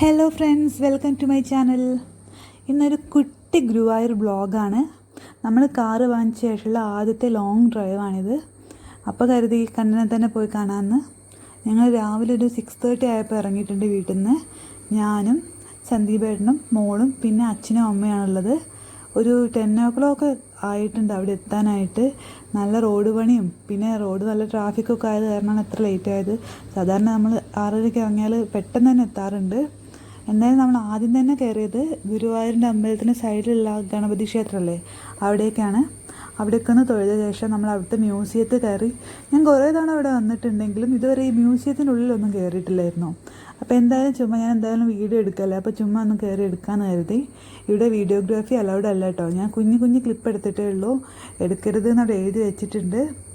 Hello friends welcome to my channel ഇന്നൊരു കുട്ടി ഗുരുവായൂർ ബ്ലോഗാണ് നമ്മൾ കാറ് വാങ്ങിച്ച ശേഷമുള്ള ആദ്യത്തെ ലോങ് ഡ്രൈവാണിത് അപ്പോൾ കരുതി കണ്ണനെ തന്നെ പോയി കാണാമെന്ന് ഞങ്ങൾ രാവിലെ ഒരു സിക്സ് തേർട്ടി ആയപ്പോൾ ഇറങ്ങിയിട്ടുണ്ട് വീട്ടിൽ നിന്ന് ഞാനും സന്ദീപേട്ടനും മോളും പിന്നെ അച്ഛനും അമ്മയാണുള്ളത്. ഒരു ടെൻ ഓ ക്ലോക്ക് ആയിട്ടുണ്ട് അവിടെ എത്താനായിട്ട്. നല്ല റോഡ് പണിയും പിന്നെ റോഡ് നല്ല ട്രാഫിക്കൊക്കെ ആയത് കാരണമാണ് എത്ര ലേറ്റ് ആയത്. സാധാരണ നമ്മൾ ആറരയ്ക്ക് ഇറങ്ങിയാൽ പെട്ടെന്ന് തന്നെ എത്താറുണ്ട്. എന്തായാലും നമ്മൾ ആദ്യം തന്നെ കയറിയത് ഗുരുവായൂരിന്റെ അമ്പലത്തിന് സൈഡിലുള്ള ഗണപതി ക്ഷേത്രമല്ലേ? അവിടേക്കാണ് അവിടേക്ക് ഒന്ന് തൊഴുത ശേഷം നമ്മൾ അവിടുത്തെ മ്യൂസിയത്തിൽ കയറി. ഞാൻ കുറേ തവണ അവിടെ വന്നിട്ടുണ്ടെങ്കിലും ഇതുവരെ ഈ മ്യൂസിയത്തിന്റെ ഉള്ളിലൊന്നും കയറിയിട്ടില്ലായിരുന്നു. അപ്പോൾ എന്തായാലും ചുമ്മാ ഞാൻ എന്തായാലും വീഡിയോ എടുക്കല്ലേ? അപ്പോൾ ചുമ്മാ ഒന്ന് കയറി എടുക്കാമെന്ന് കരുതി. ഇവിടെ വീഡിയോഗ്രാഫി അലൗഡ് അല്ല കേട്ടോ. ഞാൻ കുഞ്ഞു കുഞ്ഞു ക്ലിപ്പ് എടുത്തിട്ടേ ഉള്ളൂ. എടുക്കരുത് എന്നവിടെ എഴുതി വെച്ചിട്ടുണ്ട്.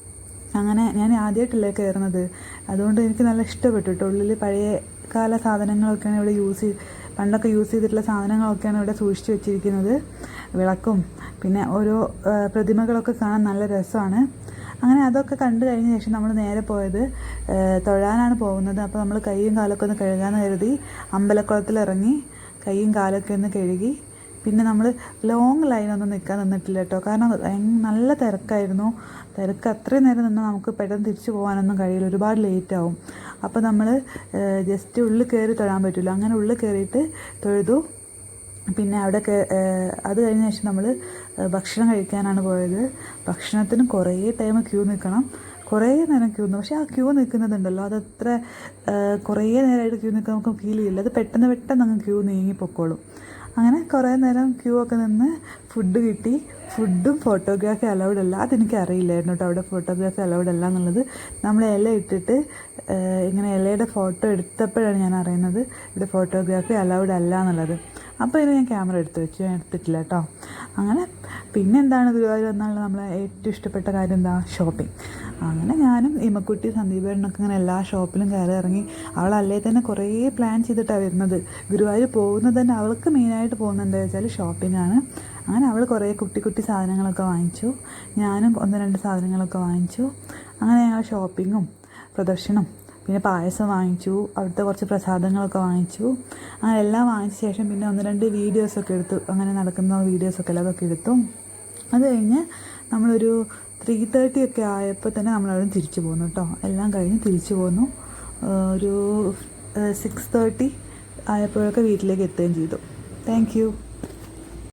അങ്ങനെ ഞാൻ ആദ്യമായിട്ടല്ലേ കയറുന്നത്. അതുകൊണ്ട് എനിക്ക് നല്ല ഇഷ്ടപ്പെട്ടു കേട്ടോ. ഉള്ളിൽ പഴയ കാല സാധനങ്ങളൊക്കെയാണ് ഇവിടെ യൂസ് ചെയ്ത് പണ്ടൊക്കെ യൂസ് ചെയ്തിട്ടുള്ള സാധനങ്ങളൊക്കെയാണ് ഇവിടെ സൂക്ഷിച്ചു വെച്ചിരിക്കുന്നത്. വിളക്കും പിന്നെ ഓരോ പ്രതിമകളൊക്കെ കാണാൻ നല്ല രസമാണ്. അങ്ങനെ അതൊക്കെ കണ്ടു കഴിഞ്ഞ ശേഷം നമ്മൾ നേരെ പോയത് തൊഴാനാണ് പോകുന്നത്. അപ്പോൾ നമ്മൾ കൈയും കാലൊക്കെ ഒന്ന് കഴുകാമെന്ന് കരുതി അമ്പലക്കുളത്തിൽ ഇറങ്ങി കൈയും കാലൊക്കെ ഒന്ന് കഴുകി പിന്നെ നമ്മൾ ലോങ് ലൈനൊന്നും നിൽക്കാൻ നിന്നിട്ടില്ല കേട്ടോ. കാരണം നല്ല തിരക്കായിരുന്നു. തിരക്ക് അത്രയും നേരം നിന്നാൽ നമുക്ക് പെട്ടെന്ന് തിരിച്ചു പോകാനൊന്നും കഴിയില്ല. ഒരുപാട് ലേറ്റ് ആവും. അപ്പോൾ നമ്മൾ ജസ്റ്റ് ഉള്ളിൽ കയറി തൊഴാൻ പറ്റില്ല അങ്ങനെ ഉള്ളിൽ കയറിയിട്ട് തൊഴുതു. പിന്നെ അവിടെ അത് കഴിഞ്ഞ ശേഷം നമ്മൾ ഭക്ഷണം കഴിക്കാനാണ് പോയത്. ഭക്ഷണത്തിന് കുറേ ടൈം ക്യൂ നിൽക്കണം കുറേ നേരം ക്യൂ നിന്നു. പക്ഷേ ആ ക്യൂ നിൽക്കുന്നതുണ്ടല്ലോ. അതത്ര കുറേ നേരമായിട്ട് ക്യൂ നിൽക്കാൻ നമുക്ക് ഫീൽ ചെയ്യില്ല. അത് പെട്ടെന്ന് പെട്ടെന്ന് അങ്ങ് ക്യൂ നീങ്ങി പൊക്കോളും. അങ്ങനെ കുറേ നേരം ക്യൂ ഒക്കെ നിന്ന് ഫുഡ് കിട്ടി. ഫുഡും ഫോട്ടോഗ്രാഫി അലൗഡ് അല്ല. അതെനിക്ക് അറിയില്ലായിരുന്നു കേട്ടോ അവിടെ ഫോട്ടോഗ്രാഫി അലൗഡ് അല്ല എന്നുള്ളത്. നമ്മൾ ഇല ഇട്ടിട്ട് ഇങ്ങനെ ഇലയുടെ ഫോട്ടോ എടുത്തപ്പോഴാണ് ഞാൻ അറിയുന്നത് ഇവിടെ ഫോട്ടോഗ്രാഫി അലൗഡ് അല്ല എന്നുള്ളത്. അപ്പോൾ ഇതിന് ഞാൻ ക്യാമറ എടുത്ത് വെച്ചു ഞാൻ എടുത്തിട്ടില്ല കേട്ടോ. അങ്ങനെ പിന്നെ എന്താണ് ഗുരുവായൂർ വന്നാൽ നമ്മളെ ഏറ്റവും ഇഷ്ടപ്പെട്ട കാര്യം എന്താ? ഷോപ്പിംഗ് അങ്ങനെ ഞാനും ഇമക്കുട്ടി സന്ദീപേടനൊക്കെ ഇങ്ങനെ എല്ലാ ഷോപ്പിലും കയറി ഇറങ്ങി അവളല്ലേ തന്നെ കുറേ പ്ലാൻ ചെയ്തിട്ടാണ് വരുന്നത്. ഗുരുവായൂർ പോകുന്നത് തന്നെ അവൾക്ക് മെയിനായിട്ട് പോകുന്നത് വെച്ചാൽ ഷോപ്പിംഗ് ആണ്. അങ്ങനെ അവൾ കുറേ കുട്ടി കുട്ടി സാധനങ്ങളൊക്കെ വാങ്ങിച്ചു. ഞാനും ഒന്ന് രണ്ട് സാധനങ്ങളൊക്കെ വാങ്ങിച്ചു. അങ്ങനെ ഞങ്ങൾ ഷോപ്പിങ്ങും പ്രദർശനം പിന്നെ പായസം വാങ്ങിച്ചു. അവിടുത്തെ കുറച്ച് പ്രസാദങ്ങളൊക്കെ വാങ്ങിച്ചു. അങ്ങനെ എല്ലാം വാങ്ങിച്ച ശേഷം പിന്നെ ഒന്ന് രണ്ട് വീഡിയോസൊക്കെ എടുത്തു. അങ്ങനെ നടക്കുന്ന വീഡിയോസൊക്കെ അതൊക്കെ എടുത്തു. അത് കഴിഞ്ഞ് നമ്മളൊരു ത്രീ തേർട്ടി ഒക്കെ ആയപ്പോൾ തന്നെ നമ്മളവിടെ തിരിച്ചു പോന്നു കേട്ടോ എല്ലാം കഴിഞ്ഞ് തിരിച്ചു പോന്നു. ഒരു സിക്സ് തേർട്ടി ആയപ്പോഴൊക്കെ വീട്ടിലേക്ക് എത്തുകയും ചെയ്തു. താങ്ക്